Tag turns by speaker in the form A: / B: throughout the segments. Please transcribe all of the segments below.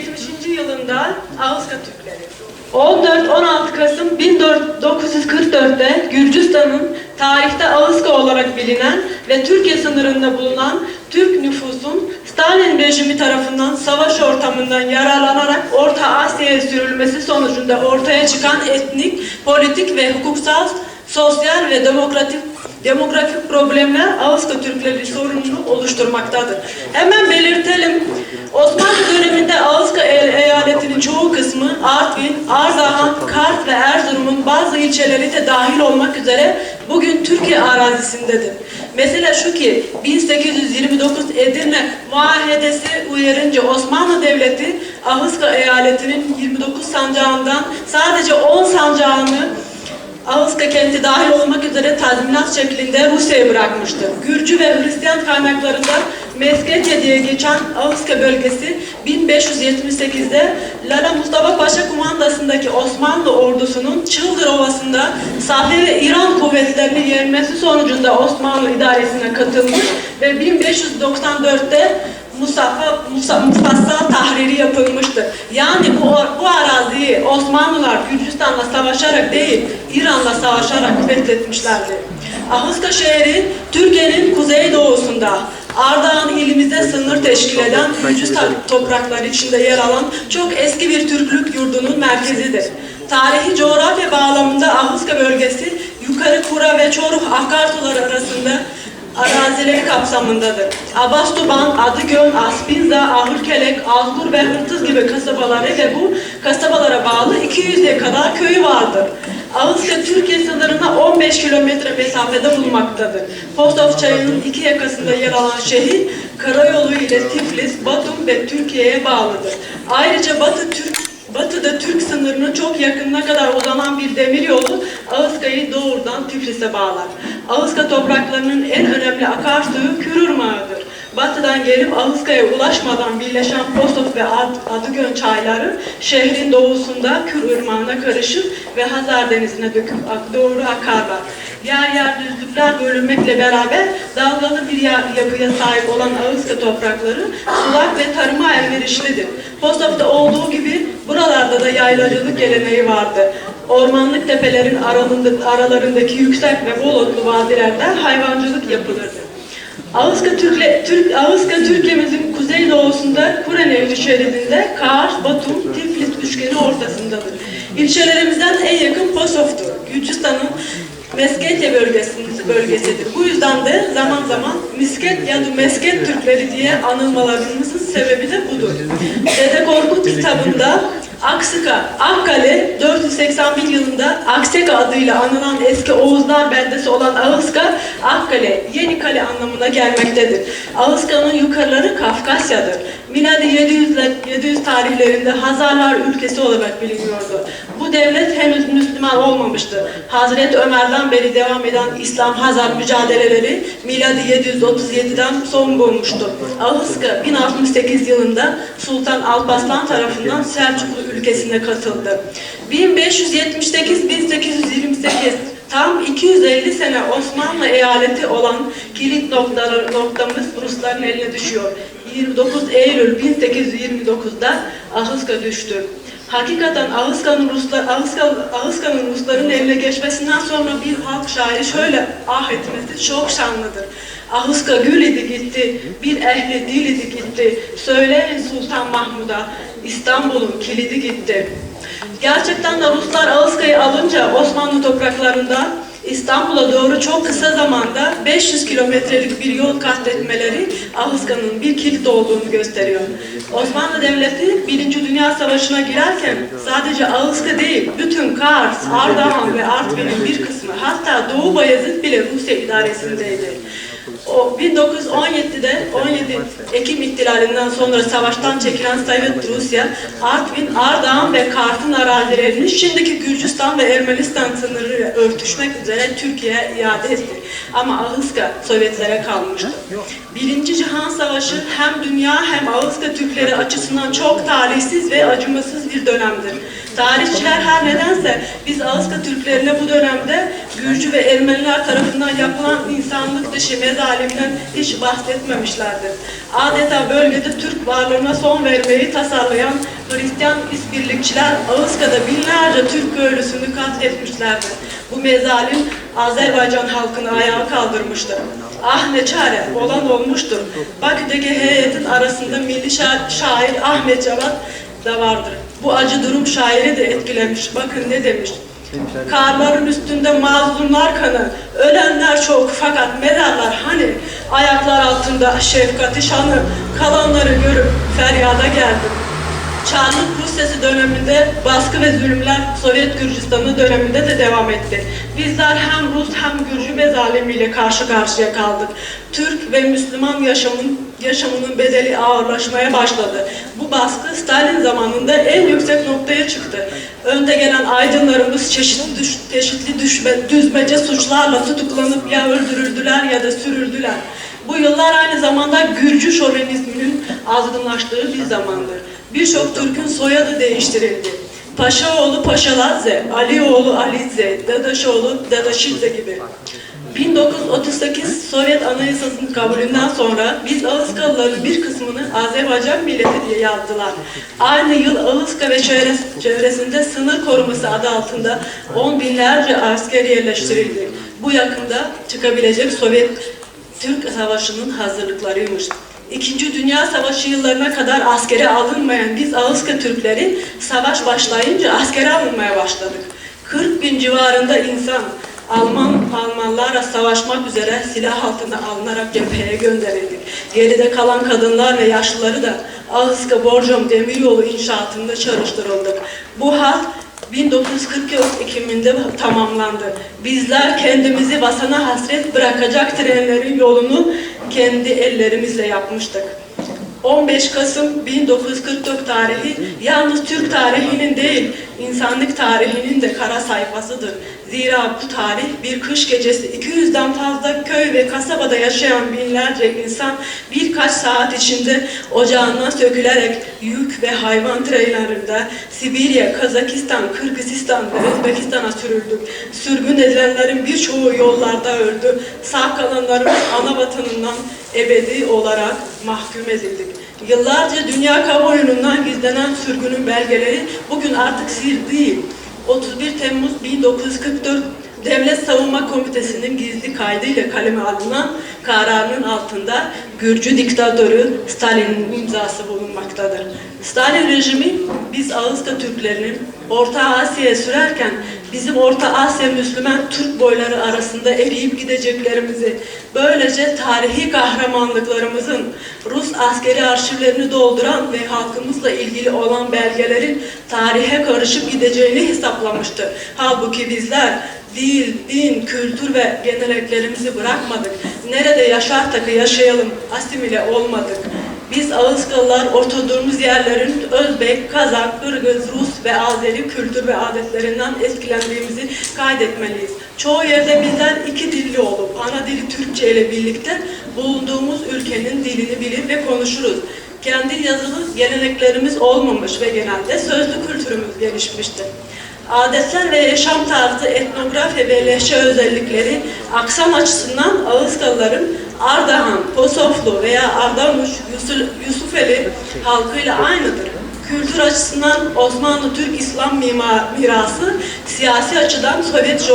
A: 1970. yılında Ağızka Türkleri. 14-16 Kasım 1944'te Gürcistan'ın tarihte Ağızka olarak bilinen ve Türkiye sınırında bulunan Türk nüfusun Stalin rejimi tarafından savaş ortamından yararlanarak Orta Asya'ya sürülmesi sonucunda ortaya çıkan etnik, politik ve hukuksal, sosyal ve demokratik demografik problemler Ağızka Türkleri sorununu oluşturmaktadır. Hemen belirtelim, Osmanlı döneminde e- eyaletinin çoğu kısmı Artvin, Ardahan, Kars ve Erzurum'un bazı ilçeleri de dahil olmak üzere bugün Türkiye arazisindedir. Mesela şu ki 1829 Edirne muahedesi uyarınca Osmanlı Devleti Ağızka eyaletinin 29 sancağından sadece 10 sancağını Ağızka kenti dahil olmak üzere tazminat şeklinde Rusya'ya bırakmıştır. Gürcü ve Hristiyan kaynaklarında Mesketye diye geçen Ağızka bölgesi 1578'de Lala Mustafa Paşa kumandasındaki Osmanlı ordusunun Çıldır Ovası'nda Safi ve İran kuvvetlerini yenmesi sonucunda Osmanlı idaresine katılmış ve 1594'te Musafa, Musa, Mustafa tahriri yapılmıştır. Yani bu, bu araziyi Osmanlılar Gürcistan'la savaşarak değil, İran'la savaşarak fethetmişlerdi. Ahıska şehri Türkiye'nin kuzeydoğusunda, Ardahan ilimizde sınır teşkil eden Gürcistan toprakları içinde yer alan çok eski bir Türklük yurdunun merkezidir. Tarihi coğrafya bağlamında Ahıska bölgesi yukarı Kura ve Çoruh akarsuları arasında arazileri kapsamındadır. Abastuban, Adıgöl, Aspinza, Ahırkelek, Azgur ve Hırtız gibi kasabaları ve bu kasabalara bağlı 200'e kadar köyü vardır. Ağızka Türkiye sınırına 15 kilometre mesafede bulunmaktadır. Postov çayının iki yakasında yer alan şehir, karayolu ile Tiflis, Batum ve Türkiye'ye bağlıdır. Ayrıca Batı Türk Batıda Türk sınırının çok yakınına kadar uzanan bir demiryolu Ağızka'yı doğrudan Tiflis'e bağlar. Ağızka topraklarının en önemli akarsuyu Kürürmağı'dır. Batıdan gelip Ağızka'ya ulaşmadan birleşen Posof ve Ad- Adıgön çayları şehrin doğusunda Kür Irmağı'na karışır ve Hazar Denizi'ne döküp doğru akarlar. Yer yer düzlükler bölünmekle beraber dalgalı bir yapıya sahip olan Ağızka toprakları sulak ve tarıma elverişlidir. Posof'ta olduğu gibi buralarda da yaylacılık geleneği vardı. Ormanlık tepelerin aralarındaki yüksek ve bol otlu vadilerde hayvancılık yapılırdı. Ağızka, Türkle, Türk, Ağızka Türkiye'mizin kuzeydoğusunda Kure Nehri şeridinde Kars, Batum, Tiflis üçgeni ortasındadır. İlçelerimizden en yakın Posof'tur. Gürcistan'ın Mesketye bölgesinin bölgesidir. Bu yüzden de zaman zaman Misket ya da Mesket Türkleri diye anılmalarımızın sebebi de budur. Dede Korkut kitabında Aksika, Akkale 481 yılında Akseka adıyla anılan eski Oğuzlar beldesi olan Ağızka, Akkale, Yeni Kale anlamına gelmektedir. Ağızka'nın yukarıları Kafkasya'dır. Miladi 700, ile 700 tarihlerinde Hazarlar ülkesi olarak biliniyordu. Bu devlet henüz Müslüman olmamıştı. Hazreti Ömer'den beri devam eden İslam-Hazar mücadeleleri miladi 737'den son bulmuştu. Ağızka 1068 yılında Sultan Alparslan tarafından Selçuklu ülkesine katıldı. 1578-1828 tam 250 sene Osmanlı eyaleti olan kilit noktaları, noktamız Rusların eline düşüyor. 29 Eylül 1829'da Ahıska düştü. Hakikaten Ağızkan'ın Ruslar, Ağızkan, Ağızkan'ın Rusların eline geçmesinden sonra bir halk şairi şöyle ah etmesi çok şanlıdır. Ahıska gül idi gitti, bir ehli dil idi gitti. Söyleyin Sultan Mahmud'a, İstanbul'un kilidi gitti. Gerçekten de Ruslar Ağızka'yı alınca Osmanlı topraklarında İstanbul'a doğru çok kısa zamanda 500 kilometrelik bir yol kat etmeleri Ağızka'nın bir kilit olduğunu gösteriyor. Osmanlı Devleti Birinci Dünya Savaşı'na girerken sadece Ağızka değil, bütün Kars, Ardahan ve Artvin'in bir kısmı hatta Doğu Bayezid bile Rusya idaresindeydi. O 1917'de 17 Ekim ihtilalinden sonra savaştan çekilen Sovyet Rusya, Artvin, Ardahan ve Kars'ın arazilerini şimdiki Gürcistan ve Ermenistan sınırıyla örtüşmek üzere Türkiye'ye iade etti. Ama Ahıska Sovyetlere kalmıştı. Birinci Cihan Savaşı hem dünya hem Ağızka Türkleri açısından çok talihsiz ve acımasız bir dönemdir. Tarihçiler her nedense biz Ağızka Türklerine bu dönemde Gürcü ve Ermeniler tarafından yapılan insanlık dışı mezalim işgalimden hiç bahsetmemişlerdir. Adeta bölgede Türk varlığına son vermeyi tasarlayan Hristiyan işbirlikçiler Ağızka'da binlerce Türk köylüsünü katletmişlerdir. Bu mezalim Azerbaycan halkını ayağa kaldırmıştır. Ah ne çare olan olmuştur. Bakü'deki heyetin arasında milli şa- şair Ahmet Cevat da vardır. Bu acı durum şairi de etkilemiş. Bakın ne demiş. Karların üstünde mazlumlar kanı, ölenler çok fakat mezarlar hani ayaklar altında şefkati şanı, kalanları görüp feryada geldim. Çarlık Rusyası döneminde baskı ve zulümler Sovyet Gürcistanı döneminde de devam etti. Bizler hem Rus hem Gürcü bezalimiyle karşı karşıya kaldık. Türk ve Müslüman yaşamın, yaşamının bedeli ağırlaşmaya başladı. Bu baskı Stalin zamanında en yüksek noktaya çıktı. Önde gelen aydınlarımız çeşitli, düş, çeşitli düşme, düzmece suçlarla tutuklanıp ya öldürüldüler ya da sürüldüler. Bu yıllar aynı zamanda Gürcü şovenizminin azgınlaştığı bir zamandır. Birçok Türk'ün soyadı değiştirildi. Paşaoğlu Paşaladze, Alioğlu Alidze, Dadaşoğlu Dadaşidze gibi. 1938 Sovyet Anayasası'nın kabulünden sonra biz Ağızkalıların bir kısmını Azerbaycan milleti diye yazdılar. Aynı yıl Ağızka ve çevres- çevresinde sınır koruması adı altında on binlerce asker yerleştirildi. Bu yakında çıkabilecek Sovyet Türk Savaşı'nın hazırlıklarıymış. İkinci Dünya Savaşı yıllarına kadar askere alınmayan biz Ağızka Türkleri savaş başlayınca askere alınmaya başladık. 40 bin civarında insan Alman Almanlarla savaşmak üzere silah altına alınarak cepheye gönderildik. Geride kalan kadınlar ve yaşlıları da Ağızka Borcom Demiryolu inşaatında çalıştırıldık. Bu hat 1940 Ekim'inde tamamlandı. Bizler kendimizi vasana hasret bırakacak trenlerin yolunu kendi ellerimizle yapmıştık. 15 Kasım 1944 tarihi yalnız Türk tarihinin değil, insanlık tarihinin de kara sayfasıdır. Zira bu tarih bir kış gecesi 200'den fazla köy ve kasabada yaşayan binlerce insan birkaç saat içinde ocağından sökülerek yük ve hayvan treylerinde Sibirya, Kazakistan, Kırgızistan ve Özbekistan'a sürüldü. Sürgün edilenlerin birçoğu yollarda öldü. Sağ kalanlarımız ana vatanından ebedi olarak mahkum edildik. Yıllarca dünya kamuoyundan gizlenen sürgünün belgeleri bugün artık sır değil. 31 Temmuz 1944 Devlet Savunma Komitesi'nin gizli kaydıyla kaleme alınan kararının altında Gürcü diktatörü Stalin'in imzası bulunmaktadır. Stalin rejimi biz Ağızka Türklerinin Orta Asya'ya sürerken bizim Orta Asya Müslüman Türk boyları arasında eriyip gideceklerimizi, böylece tarihi kahramanlıklarımızın Rus askeri arşivlerini dolduran ve halkımızla ilgili olan belgelerin tarihe karışıp gideceğini hesaplamıştı. Halbuki bizler dil, din, kültür ve geleneklerimizi bırakmadık. Nerede yaşarsak yaşayalım, asimile olmadık. Biz Ağızkalılar oturduğumuz yerlerin Özbek, Kazak, Kırgız, Rus ve Azeri kültür ve adetlerinden etkilendiğimizi kaydetmeliyiz. Çoğu yerde bizler iki dilli olup ana dili Türkçe ile birlikte bulunduğumuz ülkenin dilini bilir ve konuşuruz. Kendi yazılı geleneklerimiz olmamış ve genelde sözlü kültürümüz gelişmiştir. Adetler ve yaşam tarzı, etnografya ve lehçe özellikleri aksan açısından Ağızkalıların Ardahan, Posoflu veya Ardanuş, Yusuf, Yusufeli halkıyla aynıdır. Kültür açısından Osmanlı Türk İslam mimar, mirası, siyasi açıdan Sovyet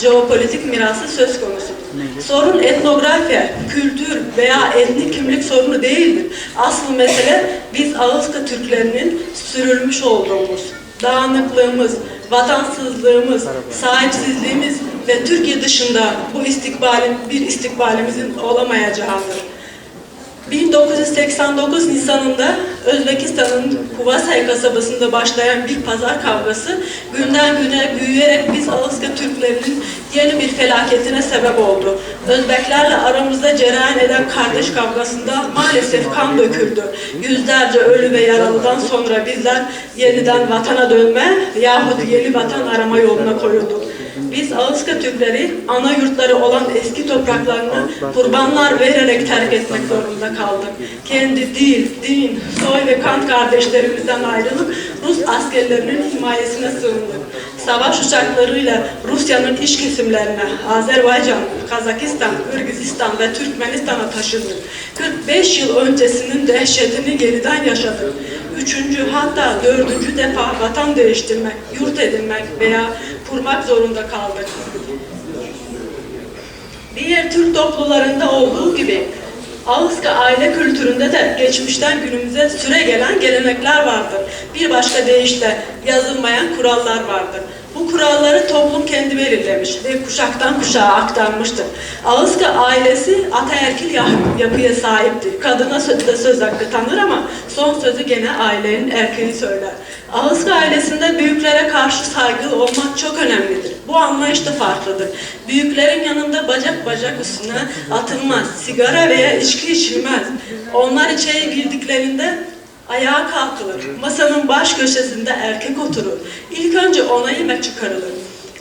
A: jeopolitik mirası söz konusudur. Sorun etnografya, kültür veya etnik kimlik sorunu değildir. Asıl mesele biz Ağızka Türklerinin sürülmüş olduğumuz, dağınıklığımız, vatansızlığımız, sahipsizliğimiz ve Türkiye dışında bu istikbalin bir istikbalimizin olamayacağıdır. 1989 Nisan'ında Özbekistan'ın Kuvasay kasabasında başlayan bir pazar kavgası günden güne büyüyerek biz Ağızka Türklerinin yeni bir felaketine sebep oldu. Özbeklerle aramızda cereyan eden kardeş kavgasında maalesef kan döküldü. Yüzlerce ölü ve yaralıdan sonra bizler yeniden vatana dönme yahut yeni vatan arama yoluna koyulduk. Biz Ağızka Türkleri ana yurtları olan eski topraklarını kurbanlar vererek terk etmek zorunda kaldık. Kendi dil, din, soy ve kan kardeşlerimizden ayrılıp Rus askerlerinin himayesine sığındık. savaş uçaklarıyla Rusya'nın iç kesimlerine, Azerbaycan, Kazakistan, Kırgızistan ve Türkmenistan'a taşındık. 45 yıl öncesinin dehşetini yeniden yaşadık. Üçüncü hatta dördüncü defa vatan değiştirmek, yurt edinmek veya kurmak zorunda kaldık. Diğer Türk toplumlarında olduğu gibi Ağızka aile kültüründe de geçmişten günümüze süre gelen gelenekler vardır. Bir başka deyişle yazılmayan kurallar vardır. Bu kuralları toplum kendi belirlemiş ve kuşaktan kuşağa aktarmıştır. Ağızka ailesi ataerkil yap- yapıya sahiptir. Kadına sö- de söz hakkı tanır ama son sözü gene ailenin erkeği söyler. Ağızka ailesinde büyüklere karşı saygılı olmak çok önemlidir. Bu anlayış da farklıdır. Büyüklerin yanında bacak bacak üstüne atılmaz. Sigara veya içki içilmez. Onlar içeri girdiklerinde ayağa kalkılır. Masanın baş köşesinde erkek oturur. İlk önce ona yemek çıkarılır.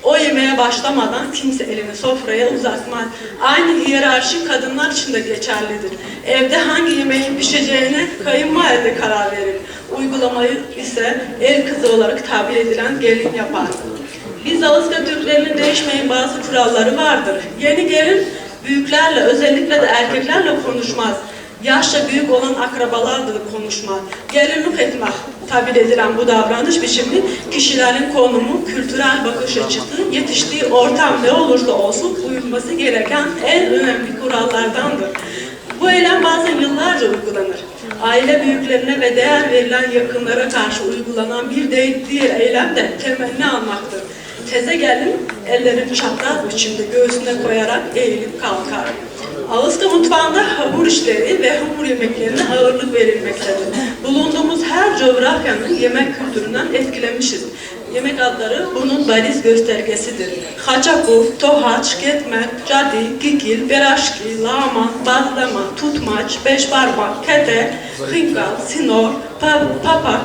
A: O yemeğe başlamadan kimse elini sofraya uzatmaz. Aynı hiyerarşi kadınlar için de geçerlidir. Evde hangi yemeğin pişeceğine kayınvalide karar verir. Uygulamayı ise el kızı olarak tabir edilen gelin yapar. Biz Ağızka Türklerinin değişmeyen bazı kuralları vardır. Yeni gelin büyüklerle, özellikle de erkeklerle konuşmaz. Yaşça büyük olan akrabalarla da konuşmaz. Gelinlik etmek tabir edilen bu davranış biçimi kişilerin konumu, kültürel bakış açısı, yetiştiği ortam ne olursa olsun uyulması gereken en önemli kurallardandır. Bu eylem bazen yıllarca uygulanır. Aile büyüklerine ve değer verilen yakınlara karşı uygulanan bir de- diğer eylem de temenni almaktır. Teze gelin ellerini çapraz biçimde göğsüne koyarak eğilip kalkar. Ağızka mutfağında hamur işleri ve hamur yemeklerine ağırlık verilmektedir. Bulunduğumuz coğrafyanın yemek kültüründen etkilenmişiz. Yemek adları bunun bariz göstergesidir. Haçapur, tohaç, ketmer, cadi, kikil, beraşki, laman, bazlama, tutmaç, beşparmak, kete, hınkal, sinor, pa- papa,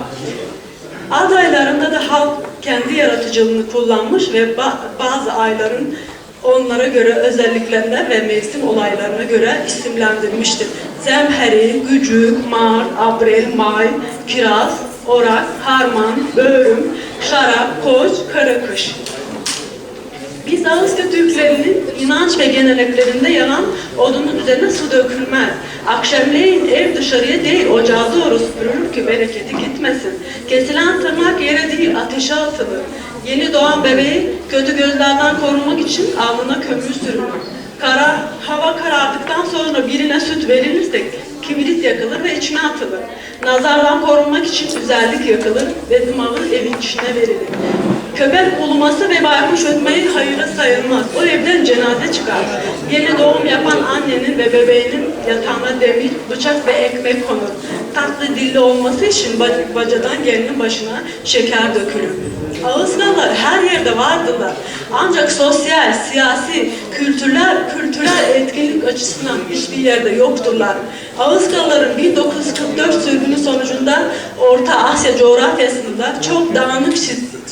A: Adaylarında da halk kendi yaratıcılığını kullanmış ve ba- bazı ayların onlara göre özelliklerine ve mevsim olaylarına göre isimlendirmiştir. Zemheri, Gücük, Mart, Abril, May, Kiraz, Orak, Harman, Böğrüm, Şarap, Koç, Karakış. Biz Ağızka Türklerinin inanç ve geleneklerinde yanan odunun üzerine su dökülmez. Akşamleyin ev dışarıya değil ocağa doğru süpürülür ki bereketi gitmesin. Kesilen tırnak yere değil ateşe atılır. Yeni doğan bebeği kötü gözlerden korunmak için alnına kömür sürülür. Kara, hava karardıktan sonra birine süt verilirse kibrit yakılır ve içine atılır. Nazardan korunmak için güzellik yakılır ve dumanı evin içine verilir. Köpek uluması ve baykuş ötmeyi hayırı sayılmaz. O evden cenaze çıkar. Yeni doğum yapan annenin ve bebeğinin yatağına demir, bıçak ve ekmek konur. Tatlı dilli olması için bac- bacadan gelinin başına şeker dökülür. Ağızlarlar her yerde vardılar. Ancak sosyal, siyasi, kültürel, kültürel etkinlik açısından hiçbir yerde yokturlar. Ağızkalıların 1944 sürgünü sonucunda Orta Asya coğrafyasında çok dağınık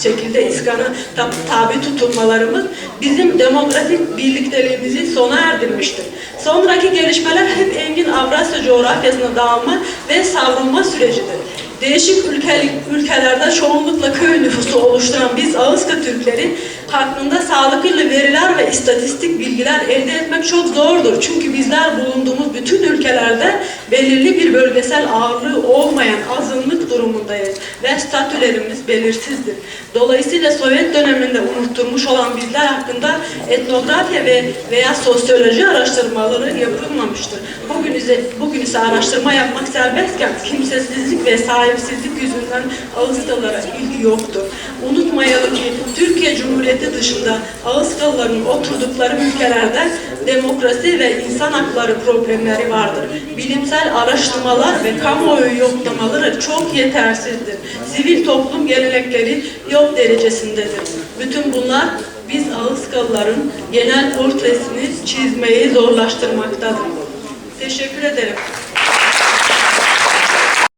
A: şekilde iskana ta- tabi tutulmalarımız bizim demografik birlikteliğimizi sona erdirmiştir. Sonraki gelişmeler hep engin Avrasya coğrafyasına dağılma ve savrulma sürecidir. Değişik ülkelik, ülkelerde çoğunlukla köy nüfusu oluşturan biz Ağızka Türkleri hakkında sağlıklı veriler ve istatistik bilgiler elde etmek çok zordur. Çünkü bizler bulunduğumuz bütün ülkelerde belirli bir bölgesel ağırlığı olmayan azınlık durumundayız ve statülerimiz belirsizdir. Dolayısıyla Sovyet döneminde unutturmuş olan bizler hakkında etnografya ve veya sosyoloji araştırmaları yapılmamıştır. Bugün ise, bugün ise araştırma yapmak serbestken kimsesizlik ve sahipsizlik yüzünden Ağızkalılara ilgi yoktur. Unutmayalım ki Türkiye Cumhuriyeti dışında Ağızkalıların oturdukları ülkelerde demokrasi ve insan hakları problemleri vardır. Bilimsel araştırmalar ve kamuoyu yoklamaları çok yetersizdir. Sivil toplum gelenekleri yok derecesindedir. Bütün bunlar biz Ağızkalıların genel portresini çizmeyi zorlaştırmaktadır. Teşekkür ederim.